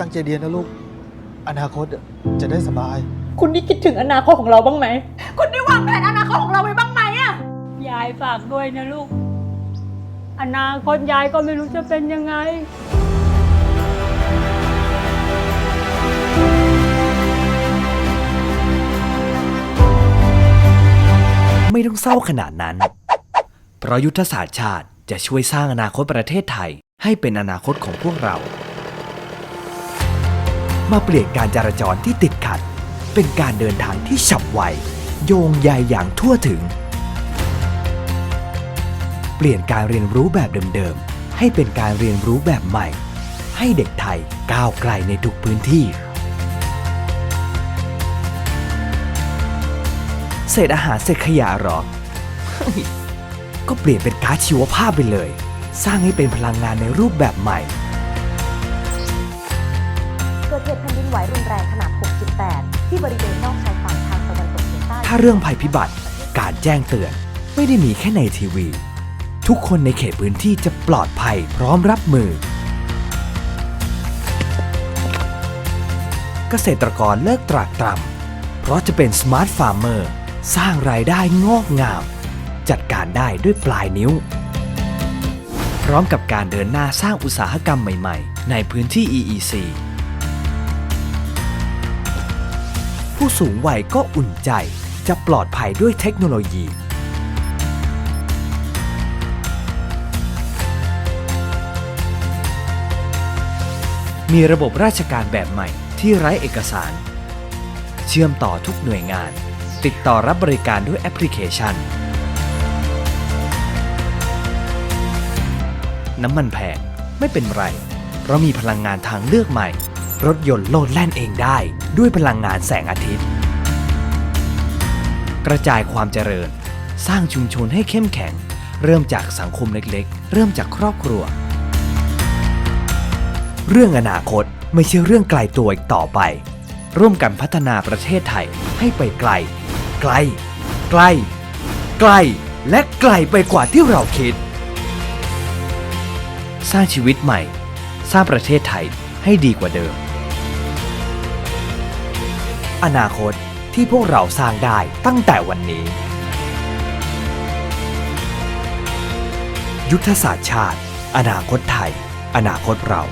ตั้งใจเรียนนะลูก อนาคตจะได้สบาย คุณนี่คิดถึงอนาคตของเราบ้างไหม คุณได้วางแผนอนาคตของเราไว้บ้างไหมอะยายฝากด้วยนะลูก อนาคตยายก็ไม่รู้จะเป็นยังไง ไม่ต้องเศร้าขนาดนั้น เพราะยุทธศาสตร์ชาติจะช่วยสร้างอนาคตประเทศไทย ให้เป็นอนาคตของพวกเรา มาเปลี่ยนการจราจรที่ติดขัด เป็นการเดินทางที่ฉับไว โยงใยอย่างทั่วถึง เปลี่ยนการเรียนรู้แบบเดิมๆ ให้เป็นการเรียนรู้แบบใหม่ ให้เด็กไทยก้าวไกลในทุกพื้นที่ เศษอาหารเศษขยะหรอ ก็เปลี่ยนเป็นก๊าซชีวภาพไปเลย สร้างให้เป็นพลังงานในรูปแบบใหม่ เหตุแผ่นดินไหวรุนแรงขนาด 6.8 ที่บริเวณนอกชายฝั่งทางตะวันตกเฉียงใต้ถ้าเรื่องภัยพิบัติ การแจ้งเตือนไม่ได้มีแค่ในทีวี ทุกคนในเขตพื้นที่จะปลอดภัยพร้อมรับมือ เกษตรกรเลิกตรากตรำเพราะจะเป็นสมาร์ทฟาร์มเมอร์สร้างรายได้งอกงาม จัดการได้ด้วยปลายนิ้ว พร้อมกับการเดินหน้าสร้างอุตสาหกรรมใหม่ ๆ ในพื้นที่ EEC ผู้สูงวัยก็อุ่นใจ จะปลอดภัยด้วยเทคโนโลยี มีระบบราชการแบบใหม่ที่ไร้เอกสาร เชื่อมต่อทุกหน่วยงาน ติดต่อรับบริการด้วยแอปพลิเคชัน น้ำมันแพงไม่เป็นไร เพราะมีพลังงานทางเลือกใหม่ รถยนต์โลดแล่นเองได้ ด้วยพลังงานแสงอาทิตย์ กระจายความเจริญ สร้างชุมชนให้เข้มแข็ง เริ่มจากสังคมเล็กๆ เริ่มจากครอบครัว เรื่องอนาคตไม่ใช่เรื่องไกลตัวอีกต่อไป ร่วมกันพัฒนาประเทศไทยให้ไปไกล ไกล ไกล ไกล และไกลไปกว่าที่เราคิด สร้างชีวิตใหม่ สร้างประเทศไทยให้ดีกว่าเดิม อนาคตที่พวกเราสร้างได้ตั้งแต่วันนี้ ยุทธศาสตร์ชาติ อนาคตไทย อนาคตเรา